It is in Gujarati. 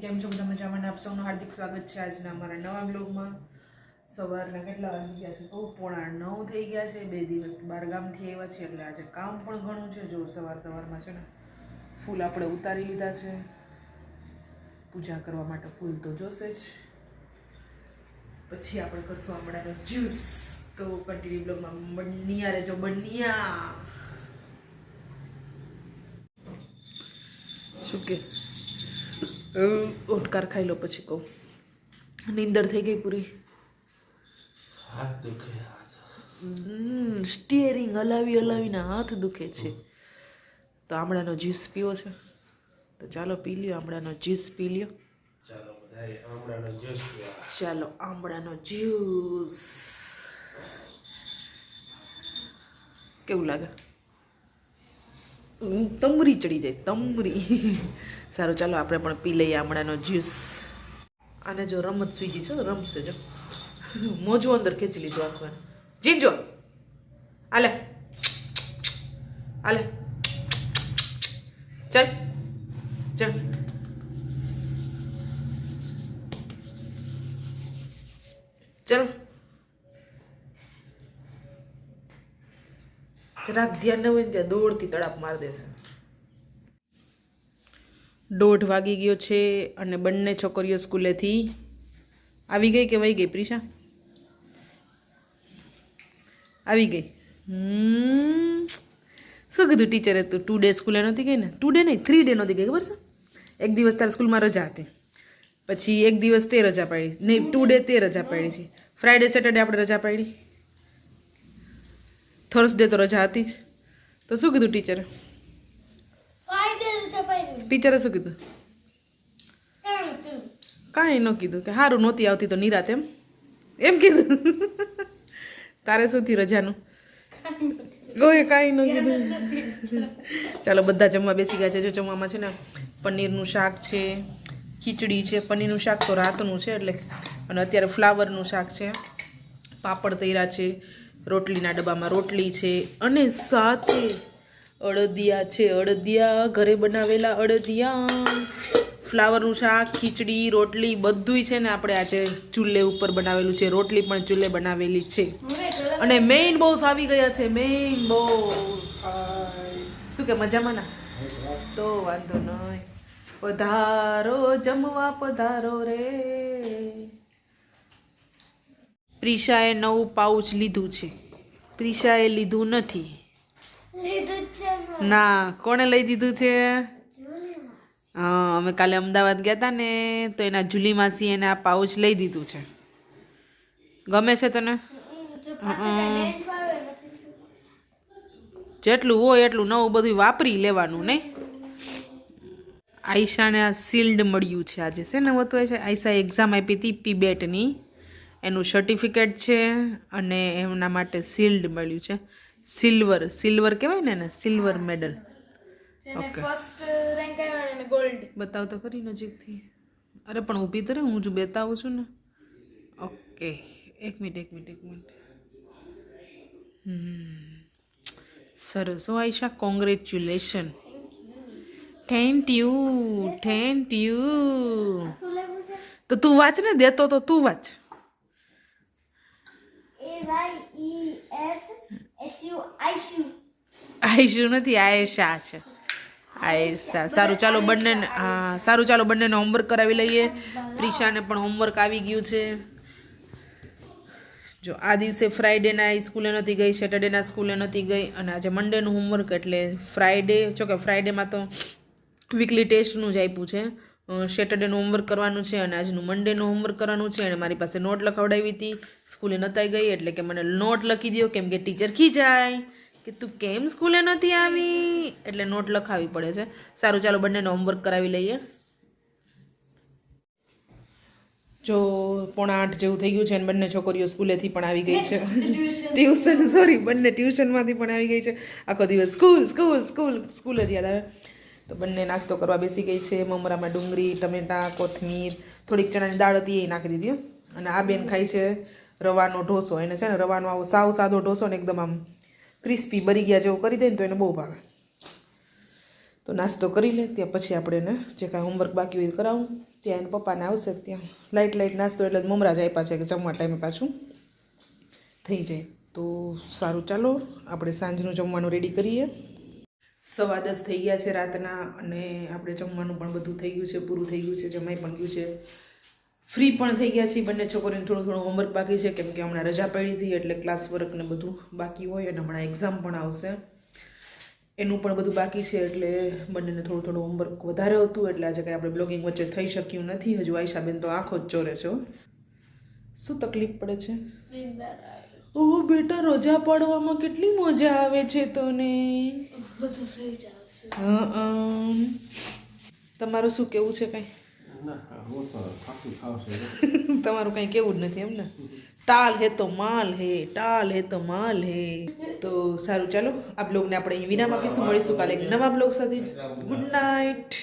કેમ છો? બધા મજામાં આપ સૌનું હાર્દિક સ્વાગત છે આજના અમારા નવા બ્લોગમાં સવારના કેટલા વાગી ગયા છે? તો પોણા નવ થઈ ગયા છે. બે દિવસ બારગામથી આવ્યા છે, એટલે આજે કામ પણ ઘણું છે. જો સવાર સવારમાં છે ને, ફૂલ આપણે ઉતારી લીધા છે. પૂજા કરવા માટે ફૂલ તો જોશે જ. પછી આપણે કરશું હમણાં જ્યુસ. તો કન્ટિન્યુ બ્લોગમાં બન્યા રહેજો, બન્યા. શું કે? ઓટકાર ખાઈ લો પછી કહું. નીંદર થઈ ગઈ પૂરી. હાથ દુખે સ્ટિયરિંગ હલાવી હલાવીને હાથ દુખે છે. તો આમળાનો જ્યુસ પીવો છે. તો ચાલો પી લ્યો આમળાનો જ્યુસ પી લ્યો. ચાલો બધાએ આમળાનો જ્યુસ ચાલો આમળાનો જ્યુસ કેવું લાગે? તમરી ચડી જાય, તમરી. સારું, ચાલો આપણે પણ પી લઈએ આમળાનો જ્યુસ. આને જો રમત સ્વીજી છે રમશે, જો. મોજું અંદર ખેંચી લીધું આખું જીંજો આલે. આલે. ચાલ. ચાલ. ચાલ. જરાક ધ્યાન ન હોય ને ત્યાં દોડથી તડાપ માર દેશે દોઢ વાગી ગયો છે અને બંને છોકરીઓ સ્કૂલેથી આવી ગઈ કે વહી ગઈ, પ્રિશા? આવી ગઈ. શું કીધું ટીચરે તું ટુ ડે સ્કૂલે નહોતી ગઈ ને? ટુ ડે નહીં થ્રી ડે નહોતી ગઈ, ખબર છે? એક દિવસ તારે સ્કૂલમાં રજા હતી. પછી એક દિવસ તે રજા પાડી. નહીં ટુ ડે તે રજા પાડી છે. ફ્રાઈડે સેટરડે આપણે રજા પાડી. થર્સડે તો રજા હતી જ. તો શું કીધું ટીચરે? ટીચરે શું કીધું? કાંઈ ન કીધું કે સારું નહોતી આવતી તો નિરાત એમ. એમ કીધું. તારે શું થયું રજાનું? કોઈ કાંઈ ન કીધું. ચાલો બધા જમવા બેસી ગયા છે. જો જમવામાં છે ને પનીરનું શાક છે ખીચડી છે. પનીરનું શાક તો રાતનું છે એટલે. અને અત્યારે ફ્લાવરનું શાક છે. પાપડ તૈરા છે. રોટલીના ડબ્બામાં રોટલી છે અને સાથે અડદિયા છે. અડદિયા ઘરે બનાવેલા અડદિયા. ફ્લાવરનું શાક, ખીચડી, રોટલી બધુંય છે ને આપણે આજે ચૂલે ઉપર બનાવેલું છે. રોટલી પણ ચૂલે બનાવેલી છે. અને મેઇન બોસ આવી ગયા છે. મેઇન બોસ શું કે, મજામાં ના? તો વાંધો નહીં. પધારો, જમવા પધારો રે. પ્રિશાએ નવું પાઉચ લીધું છે. પ્રિશાએ લીધું નથી. ના કોણે લઈ દીધું છે? હા અમે કાલે અમદાવાદ ગયા હતા ને તો એના જુલી માસી એને આ પાઉચ લઈ દીધું છે. ગમે છે તને? જેટલું હોય એટલું નવું બધું વાપરી લેવાનું નહીં આયશાને આ શિલ્ડ મળ્યું છે આજે. છે ને હોતું છે આયશા એક્ઝામ આપી હતી પીબેટની એનું સર્ટિફિકેટ છે અને એમના માટે શિલ્ડ મળ્યું છે. સિલ્વર સિલ્વર કહેવાય ને એને? Silver medal okay first rank આવ્યો અને ગોલ્ડ બતાવ તો ખરી નજીકથી. અરે પણ ઊભી તો રે હું જો બતાવું છું ને. ઓકે એક મિનિટ એક મિનિટ એક મિનિટ. સરસ. હો Ayesha congratulation thank you thank you તો તું વાંચ ને દેતો તો તું વાંચ A Y E S H U Aishu Ayshu નથી, આયેશા છે. આયેશા. સારું, ચાલો બંનેને હા, સારું, ચાલો બંનેને હોમવર્ક કરાવી લઈએ. પ્રિશાને પણ હોમવર્ક આવી ગયું છે. જો, આ દિવસે ફ્રાઈડેના સ્કૂલે નથી ગઈ સેટરડેના સ્કૂલે નથી ગઈ અને આજે મંડેનું હોમવર્ક એટલે ફ્રાઈડે જો કે ફ્રાઈડેમાં તો વીકલી ટેસ્ટનું જ આપ્યું છે. સેટરડેનું હોમવર્ક કરવાનું છે અને આજનું મંડેનું હોમવર્ક કરવાનું છે અને મારી પાસે નોટ લખાવડાવી હતી. સ્કૂલે નતાઈ ગઈ એટલે કે મને નોટ લખી દો કેમ કે ટીચર ખીજાય. કે તું કેમ સ્કૂલે નથી આવી? એટલે નોટ લખાવી પડે છે. સારું ચાલો બંનેનો હોમવર્ક કરાવી લઈએ. જો પોણા આઠ જેવું થઈ ગયું છે અને બંને છોકરીઓ સ્કૂલેથી પણ આવી ગઈ છે. ટ્યુશન સોરી બંને ટ્યુશનમાંથી પણ આવી ગઈ છે. આખો દિવસ સ્કૂલ સ્કૂલ સ્કૂલ સ્કૂલ જ યાદ આવે. તો બંને નાસ્તો કરવા બેસી ગઈ છે. મમરામાં ડુંગળી ટમેટા કોથમીર થોડીક ચણાની દાળ હતી એ નાખી દીધી. અને આ બેન ખાય છે રવાનો ઢોસો. એને છે ને રવાનો આવો સાવ સાદો ઢોસો ને એકદમ આમ ક્રિસ્પી બરી ગયા જેવું કરી દે ને તો એને બહુ ભાવે. તો નાસ્તો કરી લે, ત્યાં પછી આપણે એને જે કાંઈ હોમવર્ક બાકી હોય કરાવું. ત્યાં એને પપ્પાને આવશે ત્યાં. લાઇટ લાઇટ નાસ્તો એટલે મમરા જ આપ્યા છે કે જમવા ટાઈમે પાછું. થઈ જાય. તો સારું ચાલો, આપણે સાંજનું જમવાનું રેડી કરીએ. સવા દસ થઈ ગયા છે રાતના અને આપણે જમવાનું પણ બધું થઈ ગયું છે, પૂરું થઈ ગયું છે, જમાઈ પણ ગયું છે. ફ્રી પણ થઈ ગયા છે બંને છોકરીને થોડું થોડું હોમવર્ક બાકી છે કેમ કે હમણાં રજા પડી હતી એટલે ક્લાસ વર્ક ને બધું બાકી હોય અને હમણાં એક્ઝામ પણ આવશે. એનું પણ બધું બાકી છે એટલે બંનેને થોડું થોડું હોમવર્ક વધારે હતું એટલે આજે કંઈ આપણે બ્લોગિંગ વચ્ચે થઈ શક્યું નથી. હજુ આયશાબેન તો આંખો જ ચોરે છે શું તકલીફ પડે છે? ઓહો બેટા રજા પાડવામાં કેટલી મજા આવે છે તને. હં, તમારું શું કેવું છે કંઈ? તમારું કંઈ કેવું જ નથી એમ ને? ટાલ હે તો માલ હે ટાલ હે તો માલ હે. તો સારું ચાલો આ બ્લોગને આપણે અહીં વિરામ આપીશું. મળીશું કાલે એક નવા બ્લોગ સાથે. Good night